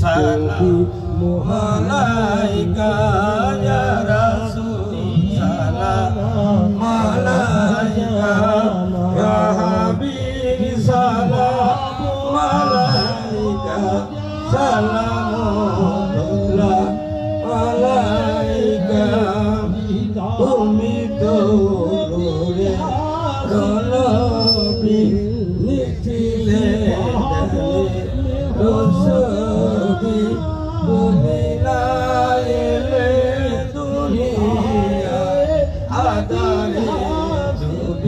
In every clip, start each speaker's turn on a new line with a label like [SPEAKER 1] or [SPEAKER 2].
[SPEAKER 1] সালামু। আলাইকা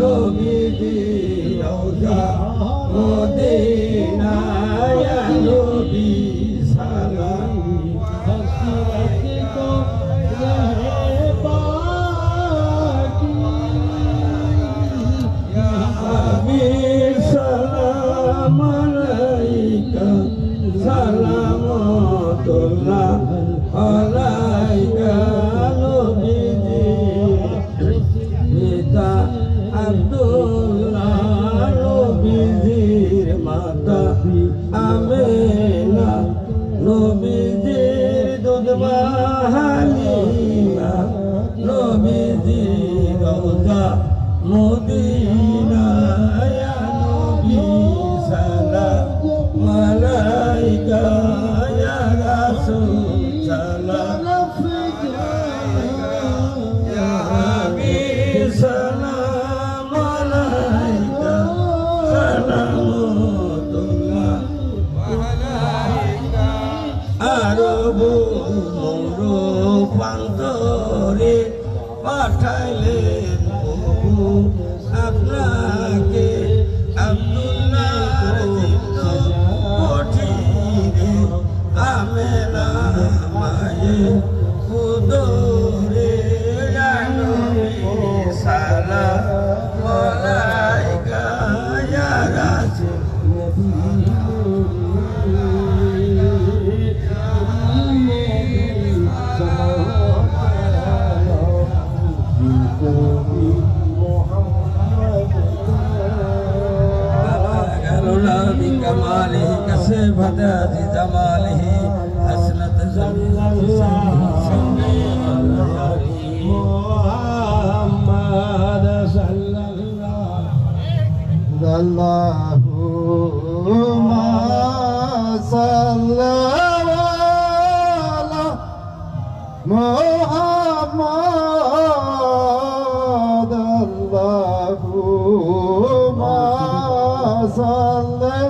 [SPEAKER 1] নবীজি রওজা মদিনায় নবী নবীদের দুধমাহালিমা নবীদের রওজা মদিনা নবী সালাম মালাইকা রাসূল।
[SPEAKER 2] Thailand. Hasan'la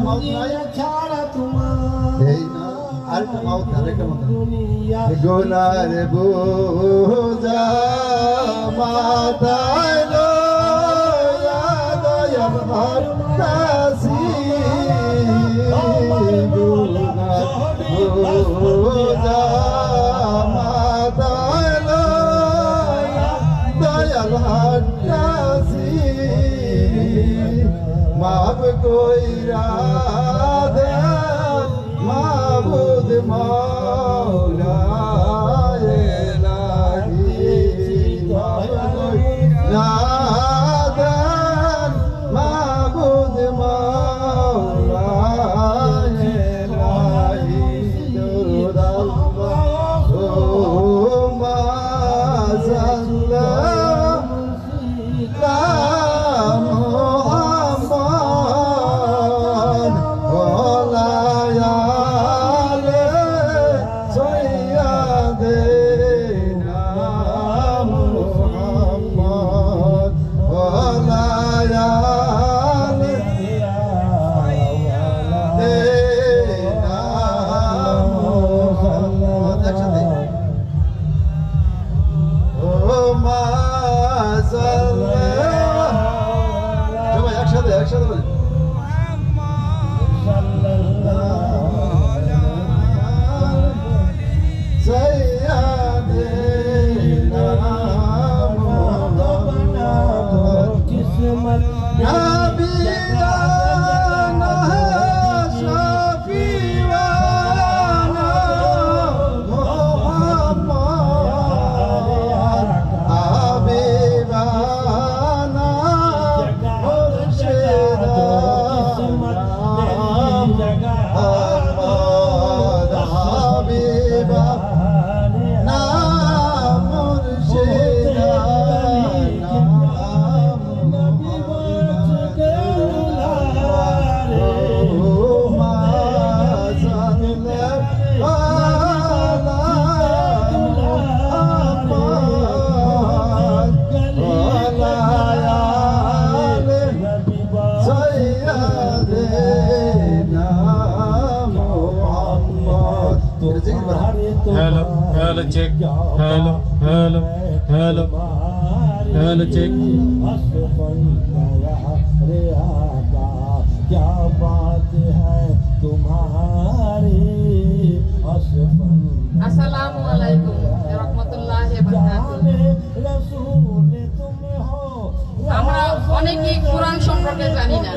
[SPEAKER 2] মাউথ নাই? এই না আর একটা মাউথ আর একটা মাউথ গোলার বোঝা মাথায় মাফ কইরা দেন মাবুদ মাওলা hello check hello hello hello hello check
[SPEAKER 3] क्या बात है तुम्हारी अस्सलाम वालेकुम रहमतुल्लाह
[SPEAKER 4] আমরা অনেকেই কোরআন সম্পর্কে জানি না।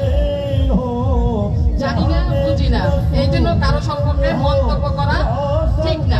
[SPEAKER 4] জানি না, বুঝি না। এই জন্য কারও সম্পর্কে মন্তব্য করা ঠিক না।